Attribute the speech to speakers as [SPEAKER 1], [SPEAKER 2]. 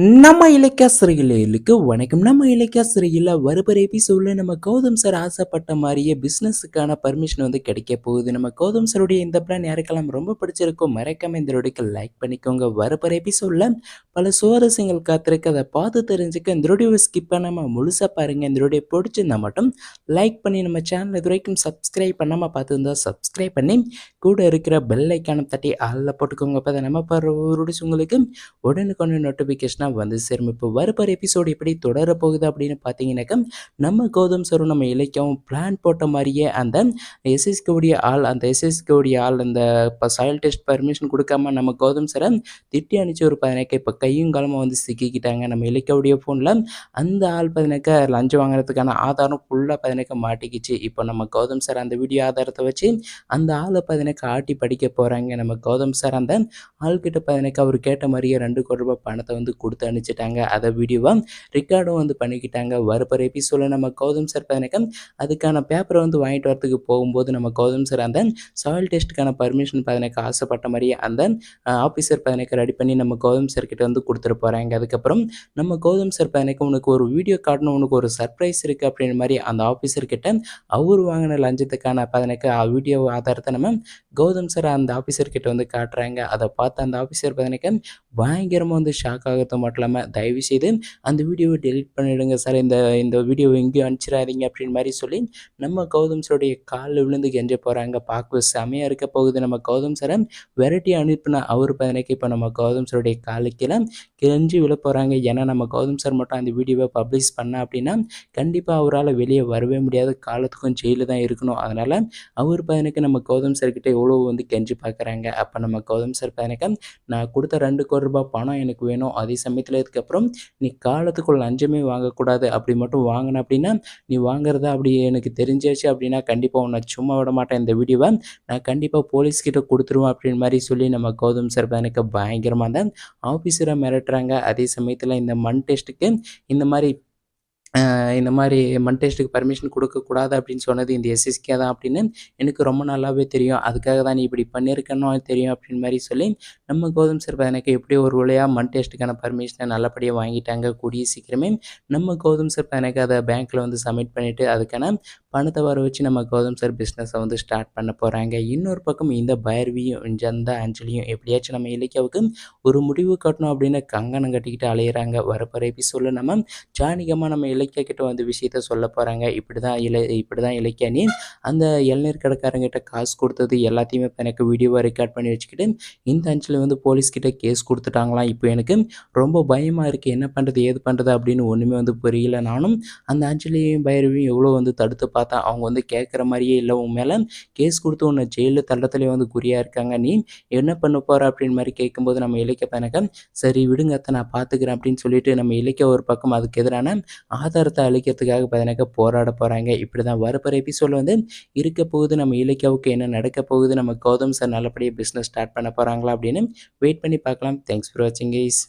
[SPEAKER 1] நம்ம இலக்கிய சிறையிலுக்கு வணக்கம். நம்ம இலக்கிய சிறையில் வருபர் எபிசோடில் நம்ம கௌதம் சார் ஆசைப்பட்ட மாதிரியே பிஸ்னஸுக்கான பர்மிஷன் வந்து கிடைக்க போகுது. நம்ம கௌதம் சாருடைய இந்த பிளான் யாருக்கெல்லாம் ரொம்ப பிடிச்சிருக்கோ மறக்காம இந்த ரொடிக்கு லைக் பண்ணிக்கோங்க. வருபர் எபிசோடில் பல சுவாரஸ்யங்கள் காத்திருக்கு அதை பார்த்து தெரிஞ்சுக்க இந்த ரொடியை ஸ்கிப் பண்ணாமல் முழுசாக பாருங்கள் இந்த ரொடியை பிடிச்சிருந்தா மட்டும் லைக் பண்ணி நம்ம சேனல் இது வரைக்கும் சப்ஸ்கிரைப் பண்ணாமல் பார்த்துருந்தா சப்ஸ்கிரைப் பண்ணி கூட இருக்கிற பெல் ஐக்கானம் தட்டி ஆளில் போட்டுக்கோங்க. அப்போ நம்ம பாரு உங்களுக்கு உடனுக்குடனே நோட்டிஃபிகேஷனாக வந்து சேரும். இப்போ வரப்பர் எபிசோடு எப்படி தொடர போகுது அப்படின்னு பார்த்தீங்கன்னாக்கா நம்ம கௌதம் சரும் நம்ம இலக்கியம் பிளான் போட்ட மாதிரியே அந்த எஸ்எஸ்கேவுடைய ஆள் அந்த எஸ்எஸ்கேவுடைய ஆள் அந்த இப்போ சாயில் டெஸ்ட் பர்மிஷன் கொடுக்காம நம்ம கௌதம் சரை திட்டி அனுப்பிச்சு ஒரு பதினாக்க இப்போ கையும் காலமாக வந்து சிக்கிக்கிட்டாங்க. நம்ம இலக்கியவுடைய ஃபோனில் அந்த ஆள் பதினாக்க லஞ்சம் வாங்குறதுக்கான ஆதாரம் ஃபுல்லாக பதினாக்க மாட்டிக்கிச்சு. இப்போ நம்ம கௌதம் சார் அந்த வீடியோ ஆதாரத்தை வச்சு அந்த ஆளை பதினாக்க ஆட்டி படிக்க போகிறாங்க நம்ம கௌதம் சார் அந்த ஆள்கிட்ட பதினாக்க அவர் கேட்ட மாதிரியே ரெண்டு கோடி ரூபாய் பணத்தை வந்து கொடுத்து அனுப்பிச்சிட்டாங்க. அதை வீடியோவாக ரெக்கார்டும் வந்து பண்ணிக்கிட்டாங்க. வரப்போகிற எபிசோடில் நம்ம கௌதம் சார் பதினக்கம் அதுக்கான பேப்பரை வந்து வாங்கிட்டு வரதுக்கு போகும்போது நம்ம கௌதம் சார் அந்த சாயில் டெஸ்ட்டுக்கான பர்மிஷன் பதினேக்க ஆசைப்பட்ட மாதிரியே அந்த ஆஃபீஸர் பதினேக்க ரெடி பண்ணி நம்ம கௌதம் சார் கிட்ட வந்து கொடுத்துட்டு போகிறாங்க அதுக்கப்புறம் நம்ம கௌதம் சார் பதினேக்க உனக்கு ஒரு வீடியோ காட்டணும் உனக்கு ஒரு சர்ப்ரைஸ் இருக்குது அப்படின்ற மாதிரி அந்த ஆஃபீஸர் கிட்ட அவர் வாங்கின லஞ்சத்துக்கான பதினேக்க வீடியோ ஆதாரத்தை நம்ம கௌதம் சார் அந்த ஆஃபீஸர் கிட்ட வந்து காட்டுறாங்க. அதை பார்த்து அந்த ஆஃபீஸர் பதினேக்க பயங்கரமாக வந்து ஷாக் ஆகிறது மட்டும் இல்லாமல் தயவு செய்து அந்த வீடியோவை டெலிட் பண்ணிவிடுங்க சார் இந்த இந்த வீடியோவை எங்கேயும் அனுப்பிச்சிடாதீங்க அப்படின்னு மாதிரி சொல்லி நம்ம கௌதம் சாருடைய காலில் விழுந்து கெஞ்ச போகிறாங்க பார்க்க செமையாக இருக்க போகுது. நம்ம கௌதம் சாரை வெரைட்டி அனுப்பின அவர் பதினைக்கு இப்போ நம்ம கௌதம் சாருடைய காலுக்கெல்லாம் கிழிஞ்சு விழ போகிறாங்க ஏன்னா நம்ம கௌதம் சார் மட்டும் அந்த வீடியோவை பப்ளிஷ் பண்ண அப்படின்னா கண்டிப்பாக அவரால் வெளியே வரவே முடியாது. காலத்துக்கும் ஜெயிலில் தான் இருக்கணும். அதனால் அவர் பையனுக்கு நம்ம கௌதம் சார்கிட்ட எவ்வளோ வந்து கெஞ்சி பார்க்குறாங்க. அப்போ நம்ம கௌதம் சார் பையனுக்கு நான் கொடுத்த ரெண்டு கோடி ரூபாய் பணம் எனக்கு வேணும். அதே சமயத்தில் இதுக்கப்புறம் நீ காலத்துக்குள்ள லஞ்சமே வாங்கக்கூடாது அப்படி மட்டும் வாங்கின அப்படின்னா நீ வாங்குறதா அப்படி எனக்கு தெரிஞ்சாச்சு அப்படின்னா கண்டிப்பாக உன்னை சும்மா விட மாட்டேன் இந்த வீடியோவை. நான் கண்டிப்பாக போலீஸ்கிட்ட கொடுத்துருவேன் அப்படின்னு மாதிரி சொல்லி நம்ம கௌதம் சார் எனக்கு பயங்கரமாக தான் ஆஃபீஸராக மிரட்டுறாங்க. அதே சமயத்தில் இந்த மண் டெஸ்ட்டுக்கு இந்த மாதிரி இந்த மாதிரி மண் டெஸ்ட்டுக்கு பர்மிஷன் கொடுக்கக்கூடாது அப்படின்னு சொன்னது இந்த எஸ்எஸ்கே தான் அப்படின்னு எனக்கு ரொம்ப நல்லாவே தெரியும். அதுக்காக தான் நீ இப்படி பண்ணியிருக்கணும் தெரியும் அப்படின்னு மாதிரி சொல்லி நம்ம கௌதம் சார் எனக்கு எப்படி ஒரு வழியாக மண் டெஸ்ட்டுக்கான பர்மிஷனை நல்லபடியாக வாங்கிட்டாங்க. கூடிய சீக்கிரமே நம்ம கௌதம் சார் எனக்கு அதை பேங்க்கில் வந்து சப்மிட் பண்ணிவிட்டு அதுக்கான பணத்தை வர வச்சு நம்ம கௌதம் சார் பிஸ்னஸை வந்து ஸ்டார்ட் பண்ண போகிறாங்க இன்னொரு பக்கம் இந்த பைரவியும் ஜந்தா அஞ்சலியும் எப்படியாச்சும் நம்ம இலக்கியாவுக்கு ஒரு முடிவு கட்டணும் அப்படின்னு கங்கணம் கட்டிக்கிட்டு அலையிறாங்க. வரப்போகிற எபிசோடில் நம்ம ஜானிகமாக நம்ம இலக்கிய கிட்ட வந்து விஷயத்த சொல்ல போகிறாங்க இப்படி தான் இல இப்படி தான் இலக்கிய நீ அந்த இளநீர் கடைக்காரங்கிட்ட காசு கொடுத்தது எல்லாத்தையுமே எனக்கு வீடியோவாக ரெக்கார்ட் பண்ணி வச்சுக்கிட்டு இந்த அஞ்சில் வந்து போலீஸ்கிட்ட கேஸ் கொடுத்துட்டாங்களாம். இப்போ எனக்கு ரொம்ப பயமாக இருக்குது என்ன பண்ணுறது ஏது பண்ணுறது அப்படின்னு ஒன்றுமே வந்து புரியல. நானும் அந்த அஞ்சலியும் பைரவியும் எவ்வளோ வந்து தடுத்து பார்த்தா அவங்க வந்து கேட்குற மாதிரியே இல்லை. உன் மேலே கேஸ் கொடுத்து உன்னை ஜெயிலில் தள்ளத்துலேயே வந்து குறியாக இருக்காங்க. நீ என்ன பண்ண போகிற அப்படின்னு மாதிரி கேட்கும்போது நம்ம இலக்கிய பையனக்க சரி விடுங்க அத்தை நான் பார்த்துக்கிறேன் அப்படின்னு சொல்லிட்டு நம்ம இலக்கிய ஒரு பக்கம் அதுக்கு எதிரான ஆதாரத்தை அழிக்கிறதுக்காக பார்த்தீங்கன்னாக்கா போராட போகிறாங்க இப்படி தான் வரப்போகிற எபிசோடில் வந்து இருக்க போகுது. நம்ம இலக்கியாவுக்கு என்ன நடக்க போகுது? நம்ம கௌதம் சார் நல்லபடியாக பிஸ்னஸ் ஸ்டார்ட் பண்ண போகிறாங்களா அப்படின்னு வெயிட் பண்ணி பார்க்கலாம். தேங்க்ஸ் ஃபார் வாட்சிங் கைஸ்